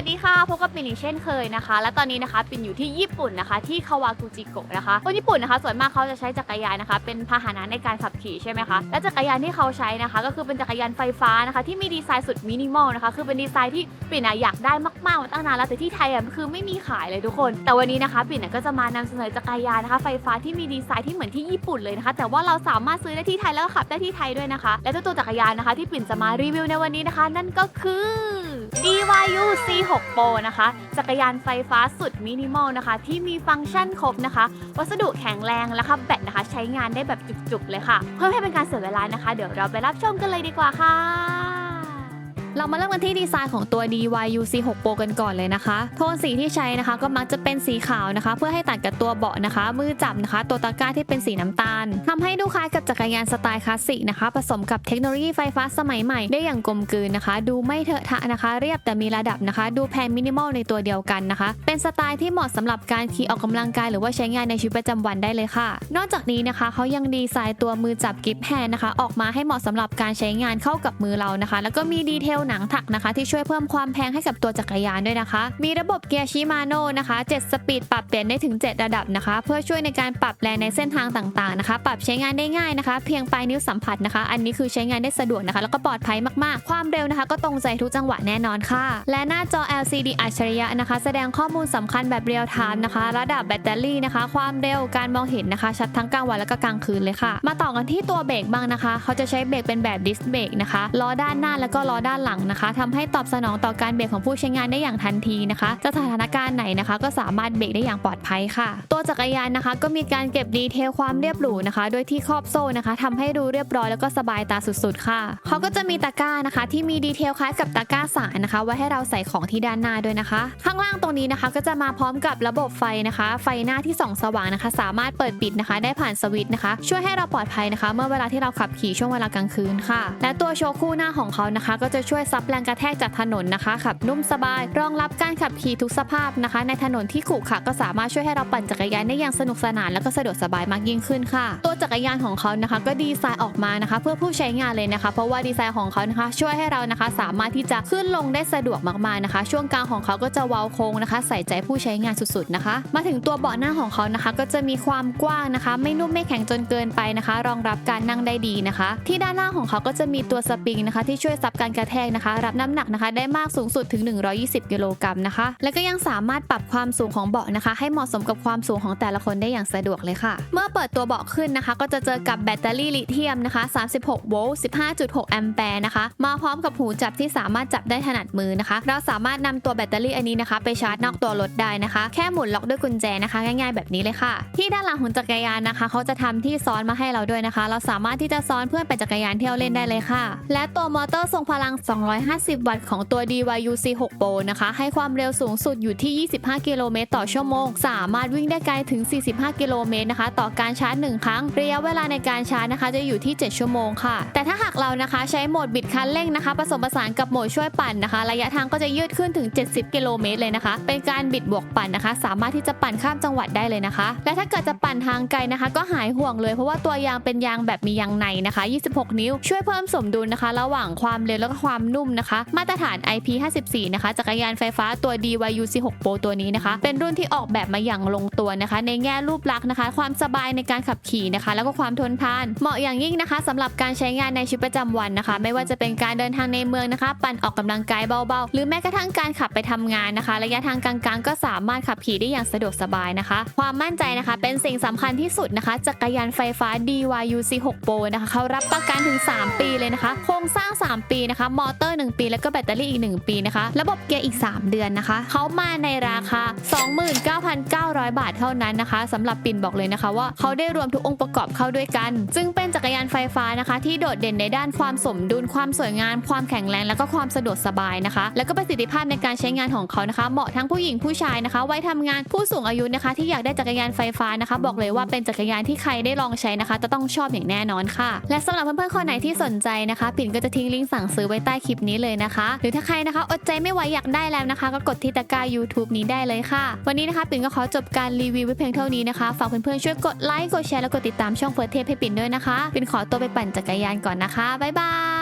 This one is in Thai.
วัสดีค่ะพบกับปิ่นอีกเช่นเคยนะคะ และตอนนี้นะคะปิ่นอยู่ที่ญี่ปุ่นนะคะ ที่คาวากุจิโกะนะคะคนญี่ปุ่นนะคะ ส่วนมากเขาจะใช้จักรยานนะคะ เป็นพาหนะในการขับขี่ใช่ไหมคะและจักรยานที่เขาใช้นะคะ ก็คือเป็นจักรยานไฟฟ้านะคะ ที่มีดีไซน์สุดมินิมอลนะคะ คือเป็นดีไซน์ที่ปิ่นอยากได้มากๆมาตั้งนานแล้วแต่ที่ไทยอะคือไม่มีขายเลยทุกคน แต่วันนี้นะคะปิ่นก็จะมานำเสนอจักรยานนะคะ ไฟฟ้าที่มีดีไซน์ที่เหมือนที่ญี่ปุ่นเลยนะคะ แต่ว่าเราสามารถซื้อได้ที่ไทยแล้วก็ขับได้ที่ไทยด้วยนะคะ และตัวจักรยานนะคะ ที่ปิ่นจะมารีวิวในวันนี้นะคะ นั่นก็คือ DYU C6 6 Pro นะคะ จักรยานไฟฟ้าสุดมินิมอลนะคะ ที่มีฟังก์ชันครบนะคะ วัสดุแข็งแรงและค่ะแบตนะคะ ใช้งานได้แบบจุกๆเลยค่ะ เพื่อให้เป็นการเสียเวลานะคะ เดี๋ยวเราไปรับชมกันเลยดีกว่าค่ะ เรามาเริ่มกันที่ดีไซน์ของตัว DYU C6 Pro กันก่อนเลยนะคะ โทนสีที่ใช้นะคะก็มักจะเป็นสีขาวนะคะ เพื่อให้ตัดกับตัวเบาะนะคะ มือจับนะคะ ตัวตะกร้าที่เป็นสีน้ำตาลทำให้ดูคล้ายกับจักรยานสไตล์คลาสสิกนะคะ ผสมกับเทคโนโลยีไฟฟ้าสมัยใหม่ได้อย่างกลมกลืนนะคะ ดูไม่เถอะทะนะคะ เรียบแต่มีระดับนะคะ ดูแพงมินิมอลในตัวเดียวกันนะคะ เป็นสไตล์ที่เหมาะสำหรับการขี่ออกกำลังกายหรือว่าใช้งานในชีวิตประจำวันได้เลยค่ะ นอกจากนี้นะคะเขายังดีไซน์ตัวมือจับกิฟแฮนนะคะ ออกมาให้เหมาะสำหรับการใช้งานเข้ากับมือเรานะคะ แล้วก็มีดีเทลหนังถักนะคะ ที่ช่วยเพิ่มความแพงให้กับตัวจักรยานด้วยนะคะ มีระบบเกียร์ชิมาโน่นะคะ 7 สปีดปรับเปลี่ยนได้ถึง 7 ระดับนะคะ เพื่อช่วยในการปรับแรงในเส้นทางต่างๆนะคะ ปรับใช้งานได้ง่ายนะคะ เพียงปลายนิ้วสัมผัสนะคะ อันนี้คือใช้งานได้สะดวกนะคะ แล้วก็ปลอดภัยมากๆ ความเร็วนะคะ ก็ตรงใจทุกจังหวะแน่นอนค่ะ และหน้าจอ LCD อัจฉริยะนะคะ แสดงข้อมูลสำคัญแบบเรียลไทม์นะคะ ระดับแบตเตอรี่นะคะ ความเร็วการมองเห็นนะคะ ชัดทั้งกลางวันและก็กลางคืนเลยค่ะ มาต่อกันที่ตัวเบรกบ้างนะคะ เขาจะใช้เบรกเป็นแบบดิสเบรกนะคะล้อด้านหน้าแล้วก็ล้อด้านหลังนะคะทำให้ตอบสนองต่อการเบรกของผู้ใช้งานได้อย่างทันทีนะคะ จะสถานการณ์ไหนนะคะ ก็สามารถเบรกได้อย่างปลอดภัยค่ะ ตัวจักรยานนะคะก็มีการเก็บดีเทลความเรียบหรูนะคะ โดยที่ครอบโซ่นะคะทำให้ดูเรียบร้อยแล้วก็สบายตาสุดๆ ค่ะเขาก็จะมีตะกร้านะคะ ที่มีดีเทลคล้ายกับตะกร้าสารนะคะ ไว้ให้เราใส่ของที่ด้านหน้าด้วยนะคะ ข้างล่างตรงนี้นะคะ ก็จะมาพร้อมกับระบบไฟนะคะ ไฟหน้าที่ส่องสว่างนะคะ สามารถเปิดปิดนะคะ ได้ผ่านสวิตช์นะคะ ช่วยให้เราปลอดภัยนะคะ เมื่อเวลาที่เราขับขี่ช่วงเวลากลางคืนค่ะ และตัวโชว์คู่หน้าของเขานะคะ ก็จะช่ววยซับแรงกระแทกจากถนนนะคะขับนุ่มสบาย รองรับการขับขี่ทุกสภาพนะคะ ในถนนที่ขรุขระก็สามารถช่วยให้เราปั่นจักรยานได้อย่างสนุกสนานและก็สะดวกสบายมากยิ่งขึ้นค่ะ ตัวจักรยานของเขานะคะ ก็ดีไซน์ออกมานะคะ เพื่อผู้ใช้งานเลยนะคะ เพราะว่าดีไซน์ของเขานะคะ ช่วยให้เรานะคะ สามารถที่จะขึ้นลงได้สะดวกมากๆนะคะ ช่วงกลางของเขาก็จะเว้าโค้งนะคะ ใส่ใจผู้ใช้งานสุดๆนะคะ มาถึงตัวเบาะหน้าของเขานะคะ ก็จะมีความกว้างนะคะ ไม่นุ่มไม่แข็งจนเกินไปนะคะ รองรับการนั่งได้ดีนะคะ ที่ด้านหน้าของเขาก็จะมีตัวสปริงนะคะ ที่ช่วยซับการกระแทกนะคะ รับน้ำหนักนะคะได้มากสูงสุดถึง 120 กิโลกรัมนะคะ และก็ยังสามารถปรับความสูงของเบาะนะคะ ให้เหมาะสมกับความสูงของแต่ละคนได้อย่างสะดวกเลยค่ะ เมื่อเปิดตัวเบาะขึ้นนะคะ ก็จะเจอกับแบตเตอรี่ลิเธียมนะคะ 36 โวลต์ 15.6 แอมแปร์นะคะ มาพร้อมกับหูจับที่สามารถจับได้ถนัดมือนะคะ เราสามารถนำตัวแบตเตอรี่อันนี้นะคะ ไปชาร์จนอกตัวรถได้นะคะ แค่หมุนล็อกด้วยกุญแจนะคะ ง่าย ๆ แบบนี้เลยค่ะ ที่ด้านหลังของจักรยานนะคะ เขาจะทำที่ซ้อนมาให้เราด้วยนะคะ เราสามารถที่จะซ้อนเพื่อนไปจักรยานเที่ยวเล่นได้เลยค่ะ และตัวมอเตอร์ทรงพลัง250 วัตต์ของตัว DYU C6 Pro นะคะ ให้ความเร็วสูงสุดอยู่ที่ 25 กิโลเมตรต่อชั่วโมง สามารถวิ่งได้ไกลถึง 45 กิโลเมตรนะคะ ต่อการชาร์จ 1 ครั้ง ระยะเวลาในการชาร์จนะคะ จะอยู่ที่ 7 ชั่วโมงค่ะ แต่ถ้าหากเรานะคะใช้โหมดบิดคันเร่งนะคะ ผสมผสานกับโหมดช่วยปั่นนะคะ ระยะทางก็จะยืดขึ้นถึง 70 กิโลเมตรเลยนะคะ เป็นการบิดบวกปั่นนะคะ สามารถที่จะปั่นข้ามจังหวัดได้เลยนะคะ และถ้าเกิดจะปั่นทางไกลนะคะ ก็หายห่วงเลยเพราะว่าตัวยางเป็นยางแบบมียางในนะคะ 26 นิ้ว ช่วยเพิ่มสมดุลนะคะ ระหว่างความเร็วแล้วก็ความนุ่มนะคะ มาตรฐาน IP54 นะคะจักรยานไฟฟ้าตัว DYU C6 Pro ตัวนี้นะคะ เป็นรุ่นที่ออกแบบมาอย่างลงตัวนะคะ ในแง่รูปลักษณ์นะคะ ความสบายในการขับขี่นะคะ แล้วก็ความทนทาน เหมาะอย่างยิ่งนะคะสำหรับการใช้งานในชีวิตประจำวันนะคะ ไม่ว่าจะเป็นการเดินทางในเมืองนะคะ ปั่นออกกำลังกายเบาๆ หรือแม้กระทั่งการขับไปทำงานนะคะ ระยะทางกลางๆ ก็สามารถขับขี่ได้อย่างสะดวกสบายนะคะ ความมั่นใจนะคะ เป็นสิ่งสำคัญที่สุดนะคะจักรยานไฟฟ้า DYU C6 Pro นะคะเขารับประกันถึง 3 ปีเลยนะคะ โครงสร้าง 3 ปีนะคะมอเตตอร์ 1 ปี แล้วก็แบตเตอรี่อีก 1 ปีนะคะ ระบบเกียร์อีก 3 เดือนนะคะ เขามาในราคา 29,900 บาทเท่านั้นนะคะสำหรับปิ่นบอกเลยนะคะว่าเขาได้รวมทุกองค์ประกอบเข้าด้วยกันซึ่งเป็นจักรยานไฟฟ้านะคะ ที่โดดเด่นในด้านความสมดุล ความสวยงาม ความแข็งแรง แล้วก็ความสะดวกสบายนะคะ แล้วก็ประสิทธิภาพในการใช้งานของเขานะคะ เหมาะทั้งผู้หญิงผู้ชายนะคะ ไว้ทำงานผู้สูงอายุนะคะ ที่อยากได้จักรยานไฟฟ้านะคะ บอกเลยว่าเป็นจักรยานที่ใครได้ลองใช้นะคะ จะต้องชอบอย่างแน่นอนค่ะ และสำหรับเพื่อนๆคนไหนที่สนใจนะคะ ปิ่นก็จะทิ้งลิงก์สั่งซื้อไว้ใต้คลิปนี้เลยนะคะ หรือถ้าใครนะคะอดใจไม่ไหวอยากได้แล้วนะคะ ก็กดที่ตะกร้า YouTube นี้ได้เลยค่ะ วันนี้นะคะปิ่นก็ขอจบการรีวิวไว้เพียงเท่านี้นะคะ ฝากเพื่อนๆช่วยกดไลค์กดแชร์แล้วกดติดตามช่องเฟิร์สเทปให้ปิ่นด้วยนะคะปิ่นขอตัวไปปั่นจักรยานก่อนนะคะบ๊ายบาย